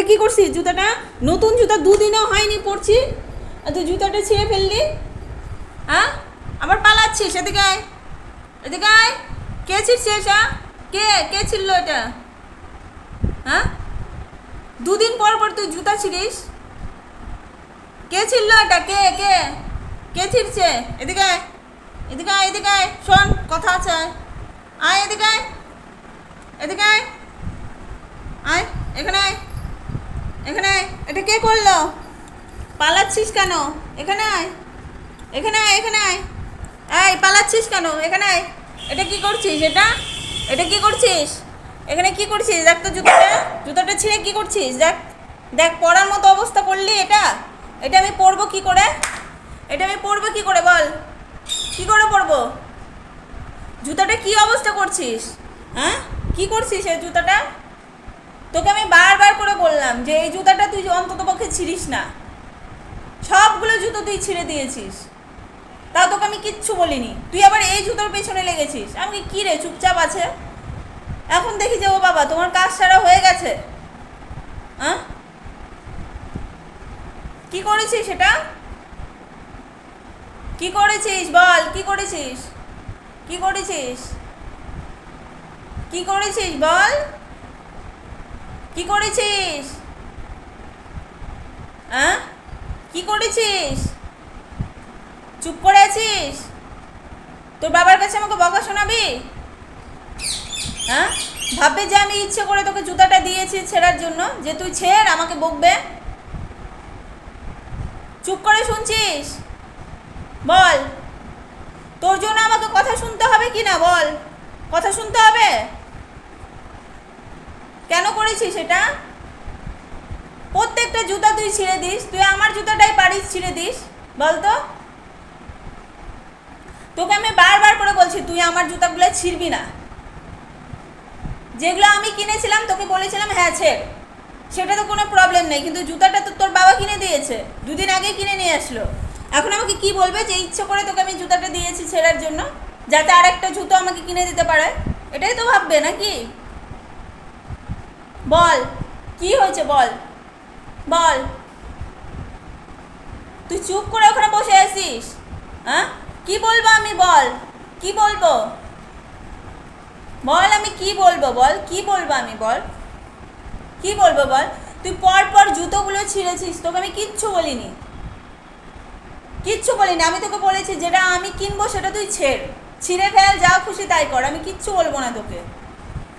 এটা কি করছিস? জুতাটা? নতুন জুতা দুদিনও হয়নি, পরছি। তুই জুতাটা ছিঁড়ে ফেললি। হ্যাঁ? আবার পালাচ্ছিস, এদিকে আয়। এদিকে আয়। কে ছিঁড়ছে এটা? কে? কে ছিড়লো এটা? হ্যাঁ? দুদিন পর পর তুই জুতা ছিঁড়িস। কে ছিড়লো এটা? কে? কে? কে ছিঁড়ছে? এদিকে আয়। এদিকে আয় এদিকে আয়। শোন, কথা আছে। আয়, এদিকে আয়। এদিকে আয়। আয়, এখানে আয়। এখানে আয়। এটা কে করল? পালাচ্ছিস কেন? এখানে আয়। এখানে আয় এখানে আয়। এই, পালাচ্ছিস কেন? এখানে আয়। এটা কি করছিস এটা? এটা কি করছিস? এখানে কি করছিস? দেখ তো জুতোটা। জুতোটা ছিঁড়ে কি করছিস? দেখ। দেখ, পরার মতো অবস্থা করলি এটা। এটা আমি পরবো কি করে? এটা আমি পরবো কি করে বল? কি করে পরবো? জুতোটা কি অবস্থা করছিস? হ্যাঁ? কি করছিস এই জুতাটা? তোকে আমি বারবার করে বললাম যে এই জুতাটা তুই অন্তত পক্ষে ছিঁড়িস না। সবগুলো জুতো তুই ছিঁড়ে দিয়েছিস। তাও তোকে আমি কিচ্ছু বলিনি। তুই আবার এই জুতোর পেছনে লেগেছিস। আমি কি রে, চুপচাপ আছে? এখন দেখি যে, ও বাবা, তোমার কাজ সারা হয়ে গেছে? হ্যাঁ কি করেছিস সেটা? কি করেছিস বল? কি করেছিস? কি করেছিস? কি করেছিস বল? কি করেছিস? হ্যাঁ? কি করেছিস? চুপ করে আছিস? তোর বাবার কাছে আমাকে বকা শোনাবি? হ্যাঁ? ভাববে যে আমি ইচ্ছে করে তোকে জুতাটা দিয়েছি ছেঁড়ার জন্য, যে তুই ছেড়, আমাকে বকবে। চুপ করে শুনছিস? বল। তোর জন্য আমাকে কথা শুনতে হবে কি না বল। কথা শুনতে হবে? কেন করেছিস এটা প্রত্যেকটা জুতা তুই ছিঁড়ে দিস। তুই আমার জুতাটাই পারিস ছিঁড়ে দিস বল তো তোকে আমি বারবার করে বলছি, তুই আমার জুতাগুলো ছিঁড়বি না। যেগুলো আমি কিনেছিলাম, তোকে বলেছিলাম হ্যাঁ ছেড়। সেটা তো কোনো প্রবলেম নেই, কিন্তু জুতাটা তো তোর বাবা কিনে দিয়েছে। দুদিন আগে কিনে নিয়ে আসলো। এখন আমাকে কি বলবে যে, ইচ্ছে করে তোকে আমি জুতাটা দিয়েছি ছেঁড়ার জন্য, যাতে আরেকটা জুতো আমাকে কিনে দিতে পারে? এটাই তো ভাববে, নাকি? বল, কি হয়েছে বল? বল। তুই চুপ করে ওখানে বসে আছিস? হ্যাঁ? কি বলব আমি বল? কি বলব? বল আমি কি বলব বল? কি বলব আমি বল? কি বলব বল? তুই পর পর জুতোগুলো ছিঁড়েছিস, তোকে আমি কিচ্ছু বলিনি। কিচ্ছু বলিনি, আমি তোকে বলেছি যেটা আমি কিনবো সেটা তুই ছেড়। ছিঁড়ে ফেল, যা খুশি তাই কর, আমি কিচ্ছু বলব না তোকে।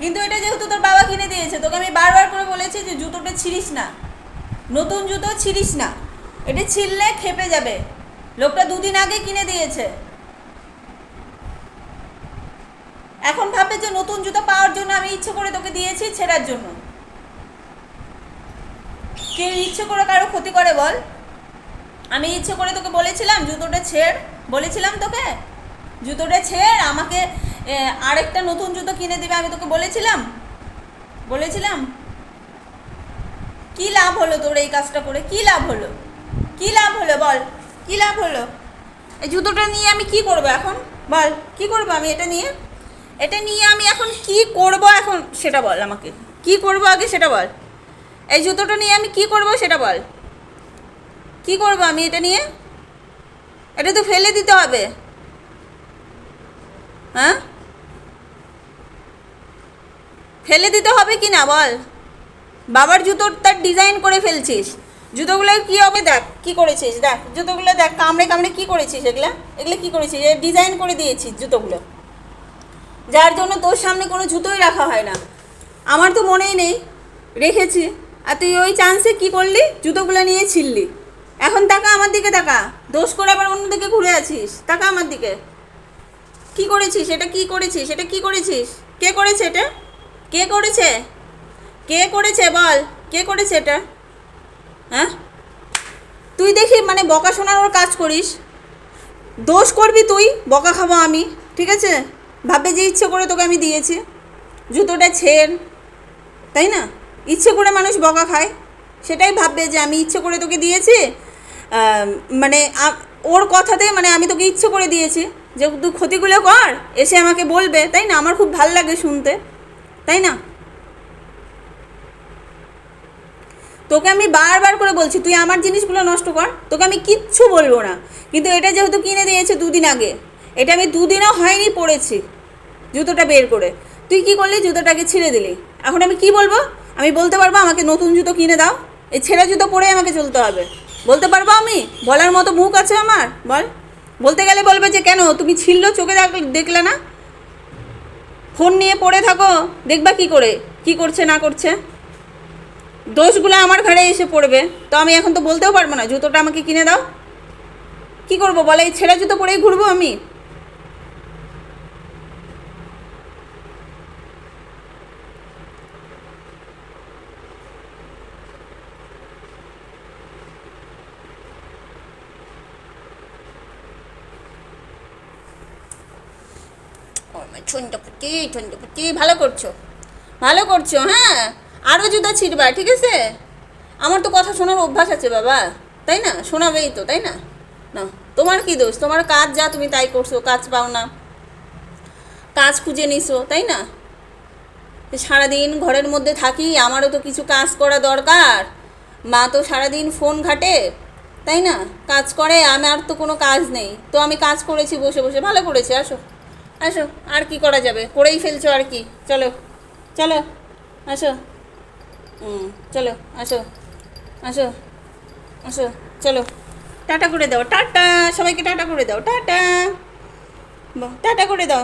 কিন্তু এটা যেহেতু তোর বাবা কিনে দিয়েছে, তোকে আমি বারবার করে বলেছি যে জুতোটা ছিঁড়িস না। নতুন জুতো ছিঁড়িস না। এটা ছিঁড়লে খেপে যাবে। লোকটা দুদিন আগে কিনে দিয়েছে। এখন ভাববে যে নতুন জুতো পাওয়ার জন্য আমি ইচ্ছে করে তোকে দিয়েছি ছেঁড়ার জন্য। কে ইচ্ছে করে কারও ক্ষতি করে বল। আমি ইচ্ছে করে তোকে বলেছিলাম, জুতোটা ছেড়। বলেছিলাম তোকে, জুতোটা ছেড়, আমাকে আরেকটা নতুন জুতো কিনে দিবে, আমি তোকে বলেছিলাম? বলেছিলাম? কি লাভ হলো তোর এই কাজটা করে? কি লাভ হলো? কি লাভ হলো বল? কি লাভ হলো? এই জুতোটা নিয়ে আমি কি করব এখন? বল, কি করব আমি এটা নিয়ে? এটা নিয়ে আমি এখন কি করব এখন? সেটা বল আমাকে। কি করব আগে সেটা বল। এই জুতোটা নিয়ে আমি কি করব সেটা বল। কি করব আমি এটা নিয়ে? এটা তো ফেলে দিতে হবে। হ্যাঁ? ফেলে দিতে হবে কি না বল? বাবার জুতোর তার ডিজাইন করে ফেলছিস। জুতোগুলো কি হবে দেখ, কি করেছিস? দেখ, জুতোগুলো দেখ, কামড়ে কামড়ে কি করেছিস এগুলো? এগুলো কি করেছিস? ডিজাইন করে দিয়েছিস জুতোগুলো। যার জন্য তোর সামনে কোনো জুতোই রাখা হয় না। আমার তো মনেই নেই। রেখেছি। আর তুই ওই চান্সে কি করলি? জুতোগুলো নিয়ে ছিললি। এখন তাকা আমার দিকে তাকা। দোষ করে আবার অন্যদিকে ঘুরে আছিস। তাকা আমার দিকে। কি করেছিস? এটা কি করেছিস? এটা কি করেছিস? কে করেছে এটা? কে করেছে? কে করেছে বল? কে করেছে এটা? হ্যাঁ? তুই দেখি মানে বকা শোনানোর কাজ করিস। দোষ করবি তুই, বকা খাব আমি, ঠিক আছে? ভাববে যে ইচ্ছে করে তোকে আমি দিয়েছি। জুতোটা ছেড় তাই না? ইচ্ছে করে মানুষ বকা খায়। সেটাই ভাববে যে আমি ইচ্ছে করে তোকে দিয়েছি। মানে ওর কথাতে মানে আমি তোকে ইচ্ছে করে দিয়েছি। যে তুই ক্ষতিগুলো কর, এসে আমাকে বলবে, তাই না? আমার খুব ভালো লাগে শুনতে। তাই না? তোকে আমি বারবার করে বলছি, তুই আমার জিনিসগুলো নষ্ট কর, তোকে আমি কিচ্ছু বলব না। কিন্তু এটা যেহেতু কিনে দিয়েছে দুদিন আগে, এটা আমি দুদিনও হয়নি পড়েছি জুতোটা বের করে। তুই কি করলি? জুতোটাকে ছিঁড়ে দিলি। এখন আমি কি বলব? আমি বলতে পারব, আমাকে নতুন জুতো কিনে দাও। এই ছেঁড়া জুতো পরে আমাকে চলতে হবে। বলতে পারব আমি? বলার মতো মুখ আছে আমার? বল। বলতে গেলে বলবে যে, কেন তুমি ছিললো চোখে দেখ- দেখলে না? ফোন নিয়ে পড়ে থাকো, দেখবা কি করে, কি করছে, না করছে। দোষগুলো আমার ঘাড়ে এসে পড়বে, তো আমি এখন তো বলতেও পারব না, জুতোটা আমাকে কিনে দাও। কি করব বলে, এই ছেঁড়া জুতো পরেই ঘুরবো আমি? ছন্দপতি ছন্দপতি ভালো করছ? ভালো করছ হ্যাঁ? আরও জুতা ছিঁড়বা, ঠিক আছে? আমার তো কথা শোনার অভ্যাস আছে বাবা, তাই না? শোনাবেই তো, তাই না? না তোমার কি দোষ? তোমার কাজ যা তুমি তাই করছ, কাজ পাও না। কাজ খুঁজে নিছো, তাই না? সারাদিন ঘরের মধ্যে থাকি, আমারও তো কিছু কাজ করা দরকার। মা তো সারাদিন ফোন ঘাটে, তাই না? কাজ করে আমার তো কোনো কাজ নেই। তো আমি কাজ করেছি, বসে বসে, ভালো করেছি, আসো। আসো, আর কি করা যাবে? করেই ফেলছো আর কি। চলো চলো, আসো। হুম, চলো, আসো আসো আসো, চলো। টাটা করে দাও, টাটা, সবাইকে টাটা করে দাও, টাটা। টাটা করে দাও।